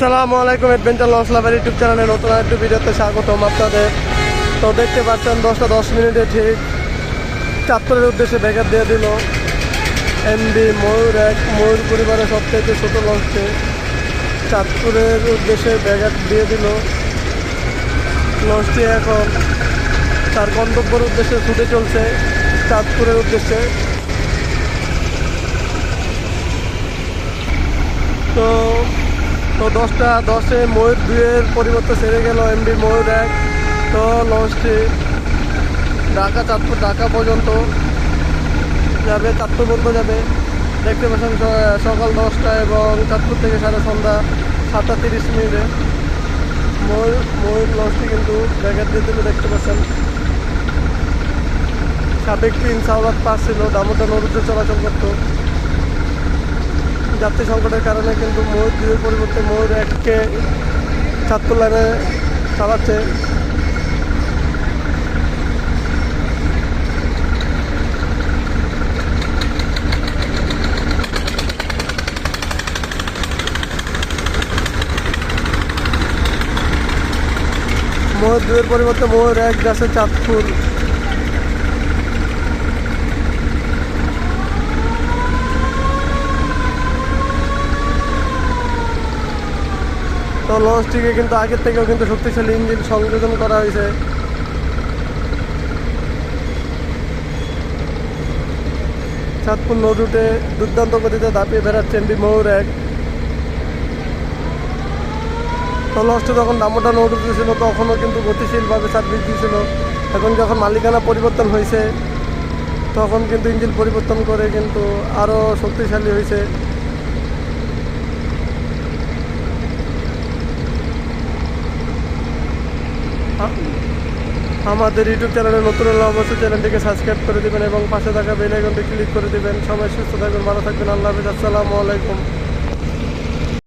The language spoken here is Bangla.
আসসালামু আলাইকুম অ্যাডভেঞ্চার লস লাভার ইউটিউব চ্যানেলে নতুন একটু ভিডিওতে স্বাগতম আপনাদের। তো দেখতে পাচ্ছেন, দশটা দশ মিনিটে ঠিক চাঁদপুরের উদ্দেশ্যে ব্যাঘাত দিয়ে দিল এমবি ময়ূর এক। ময়ূর পরিবারের সবথেকে ছোটো লঞ্চে চাঁদপুরের উদ্দেশ্যে ব্যাঘাত দিয়ে দিল। লঞ্চটি এখন তার গন্তব্যের উদ্দেশ্যে ছুটে চলছে চাঁদপুরের উদ্দেশ্যে তো তো দশটা, দশে ময়ূর দুইয়ের পরিবর্তে সেরে গেল এমডি ময়ূর এক। তো লঞ্চটি ঢাকা, চাঁদপুর, ঢাকা পর্যন্ত যাবে, চাঁদপুর পর্যন্ত যাবে। দেখতে পাচ্ছেন সকাল দশটা এবং চাঁদপুর থেকে সাড়ে সন্ধ্যা সাতটা তিরিশ মিনিটে। ময়ূর ময়ূর লঞ্চটি কিন্তু ব্যাগের দিয়ে দেখতে পাচ্ছেন। সাবেক তিন সাউলাত পাস ছিল, দামোদর নদীতে চলাচল করতো। যাত্রী সংকটের কারণে কিন্তু ময়ূর দুইয়ের পরিবর্তে ময়ূর এককে চাঁদপুর লাইনে চালাচ্ছে। ময়ূর দুইয়ের পরিবর্তে ময়ূর এক যাচ্ছে চাঁদপুর তো লঞ্চটিকে কিন্তু আগের থেকেও কিন্তু শক্তিশালী ইঞ্জিন সংযোজন করা হয়েছে। চাঁদপুর নৌ রুটে দুর্দান্ত গতিতে দাপিয়ে বেড়াচ্ছে এমবি ময়ূর এক। তো লঞ্চটি যখন দামোটা নৌ রুটে ছিল, তখনও কিন্তু গতিশীলভাবে সার্ভিস দিয়েছিল এখন যখন মালিকানা পরিবর্তন হয়েছে, তখন কিন্তু ইঞ্জিন পরিবর্তন করে কিন্তু আরও শক্তিশালী হয়েছে। আমাদের ইউটিউব চ্যানেলে নতুন হলে অবশ্যই চ্যানেলটিকে সাবস্ক্রাইব করে দিবেন এবং পাশে থাকা বেল আইকনটি ক্লিক করে দিবেন। সবাই সুস্থ থাকবেন, ভালো থাকবেন। আল্লাহ হাফিজ। আসসালামু আলাইকুম।